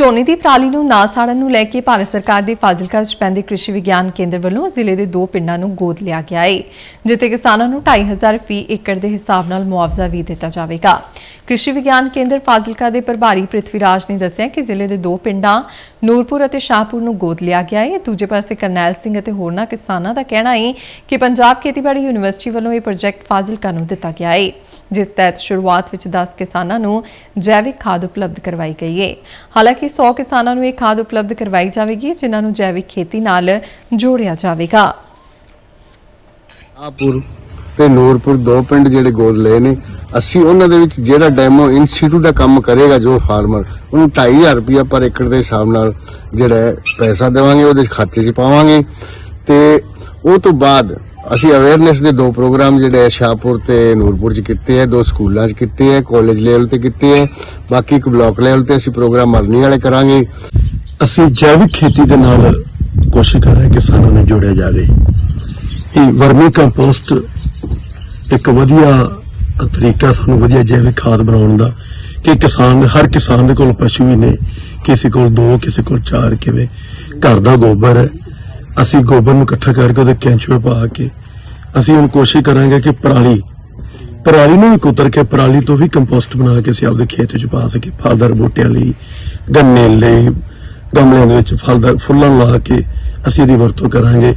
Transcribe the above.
ਝੋਨੇ ਦੀ ਪਰਾਲੀ ਨੂੰ ਨਾ ਸਾੜਨ ਨੂੰ ਲੈ ਕੇ ਭਾਰਤ ਸਰਕਾਰ ਦੇ ਫਾਜ਼ਿਲਕਾ ਵਿੱਚ ਪੈਂਦੇ ਕ੍ਰਿਸ਼ੀ ਵਿਗਿਆਨ ਕੇਂਦਰ ਵੱਲੋਂ ਜ਼ਿਲ੍ਹੇ ਦੇ ਦੋ ਪਿੰਡਾਂ ਨੂੰ ਗੋਦ ਲਿਆ ਗਿਆ ਹੈ ਜਿੱਥੇ ਕਿਸਾਨਾਂ ਨੂੰ 2500 ਫੀ ਏਕੜ ਦੇ ਹਿਸਾਬ ਨਾਲ ਮੁਆਵਜ਼ਾ ਵੀ ਦਿੱਤਾ ਜਾਵੇਗਾ। ਕ੍ਰਿਸ਼ੀ ਵਿਗਿਆਨ ਕੇਂਦਰ ਫਾਜ਼ਿਲਕਾ ਦੇ ਪ੍ਰਭਾਰੀ ਪ੍ਰਿਥਵੀਰਾਜ ਨੇ ਦੱਸਿਆ ਕਿ ਜ਼ਿਲ੍ਹੇ ਦੇ ਦੋ ਪਿੰਡਾਂ ਨੂਰਪੁਰ ਅਤੇ ਸ਼ਾਹਪੁਰ ਨੂੰ ਗੋਦ ਲਿਆ ਗਿਆ ਹੈ ਦੂਜੇ ਪਾਸੇ ਕਰਨੈਲ ਸਿੰਘ ਅਤੇ ਹੋਰਨਾਂ ਕਿਸਾਨਾਂ ਦਾ ਕਹਿਣਾ ਹੈ ਕਿ ਪੰਜਾਬ ਖੇਤੀਬਾੜੀ ਯੂਨੀਵਰਸਿਟੀ ਵੱਲੋਂ ਇਹ ਪ੍ਰੋਜੈਕਟ ਫਾਜ਼ਿਲਕਾ ਨੂੰ ਦਿੱਤਾ ਗਿਆ ਹੈ ਜਿਸ ਤਹਿਤ ਸ਼ੁਰੂਆਤ ਵਿੱਚ 10 ਕਿਸਾਨਾਂ ਨੂੰ ਜੈਵਿਕ ਖਾਦ ਉਪਲਬਧ ਕਰਵਾਈ ਗਈ ਹੈ ਹਾਲਾਂਕਿ 100 ਕਿਸਾਨਾਂ ਨੂੰ ਇਹ ਖਾਦ ਉਪਲਬਧ ਕਰਵਾਈ ਜਾਵੇਗੀ, ਜਿਨ੍ਹਾਂ ਨੂੰ ਜੈਵਿਕ ਖੇਤੀ ਨਾਲ ਜੋੜਿਆ ਜਾਵੇਗਾ। ਆਪੁਰ ਤੇ ਨੂਰਪੁਰ ਦੋ ਪਿੰਡ ਜਿਹੜੇ ਗੋਦ ਲਏ ਨੇ, ਅਸੀਂ ਉਹਨਾਂ ਦੇ ਵਿੱਚ ਜਿਹੜਾ ਡੈਮੋ ਇੰਸਟੀਟਿਊਟ ਦਾ ਕੰਮ ਕਰੇਗਾ ਜੋ ਫਾਰਮਰ ਉਹਨੂੰ 2500 ਰੁਪਇਆ ਪਰ ਏਕੜ ਦੇ ਹਿਸਾਬ ਨਾਲ ਜਿਹੜਾ ਪੈਸਾ ਦੇਵਾਂਗੇ, ਉਹਦੇ ਖਾਤੇ 'ਚ ਪਾਵਾਂਗੇ ਤੇ ਉਹ ਤੋਂ ਬਾਅਦ ਅਸੀਂ ਅਵੇਅਰਨੈਸ ਦੇ ਦੋ ਪ੍ਰੋਗਰਾਮ ਜਿਹੜੇ ਸ਼ਾਹਪੁਰ ਤੇ ਨੂਰਪੁਰ 'ਚ ਕੀਤੇ ਆ, ਦੋ ਸਕੂਲਾਂ 'ਚ ਕੀਤੇ ਆ ਕਾਲਜ ਲੈਵਲ ਤੇ ਕੀਤੇ ਆ, ਬਾਕੀ ਇੱਕ ਬਲਾਕ ਲੈਵਲ ਤੇ ਅਸੀਂ ਪ੍ਰੋਗਰਾਮ ਮਰਨੀ ਵਾਲੇ ਕਰਾਂਗੇ। ਅਸੀਂ ਜੈਵਿਕ ਖੇਤੀ ਦੇ ਨਾਲ ਕੋਸ਼ਿਸ਼ ਕਰ ਰਹੇ ਕਿਸਾਨਾਂ ਨੂੰ ਜੋੜਿਆ ਜਾਵੇ। ਇਹ ਵਰਮੀ ਕੰਪੋਸਟ ਇੱਕ ਵਧੀਆ ਤਰੀਕਾ, ਸਾਨੂੰ ਵਧੀਆ ਜੈਵਿਕ ਖਾਦ ਬਣਾਉਣ ਦਾ ਕਿ ਕਿਸਾਨ, ਹਰ ਕਿਸਾਨ ਦੇ ਕੋਲ ਪਸ਼ੂ ਵੀ ਨੇ, ਕਿਸੇ ਕੋਲ ਦੋ, ਕਿਸੇ ਕੋਲ ਚਾਰ ਕਿਵੇਂ। ਘਰ ਦਾ ਗੋਬਰ ਹੈ ਅਸੀਂ ਗੋਬਰ ਨੂੰ ਇਕੱਠਾ ਕਰਕੇ ਉਹਦੇ ਕੈਂਚੂਏ ਪਾ ਕੇ ਅਸੀਂ ਹੁਣ ਕੋਸ਼ਿਸ਼ ਕਰਾਂਗੇ ਕਿ ਪਰਾਲੀ ਪਰਾਲੀ ਨੂੰ ਵੀ ਕੁਤਰ ਕੇ ਪਰਾਲੀ ਤੋਂ ਵੀ ਕੰਪੋਸਟ ਬਣਾ ਕੇ ਅਸੀਂ ਆਪਦੇ ਖੇਤ ਵਿੱਚ ਪਾ ਸਕੀਏ, ਫਲਦਾਰ ਬੂਟਿਆਂ ਲਈ, ਗੰਨੇ ਲਈ, ਗਮਲਿਆਂ ਦੇ ਵਿੱਚ ਫਲਦਾਰ ਫੁੱਲਾਂ ਲਾ ਕੇ ਅਸੀਂ ਇਹਦੀ ਵਰਤੋਂ ਕਰਾਂਗੇ।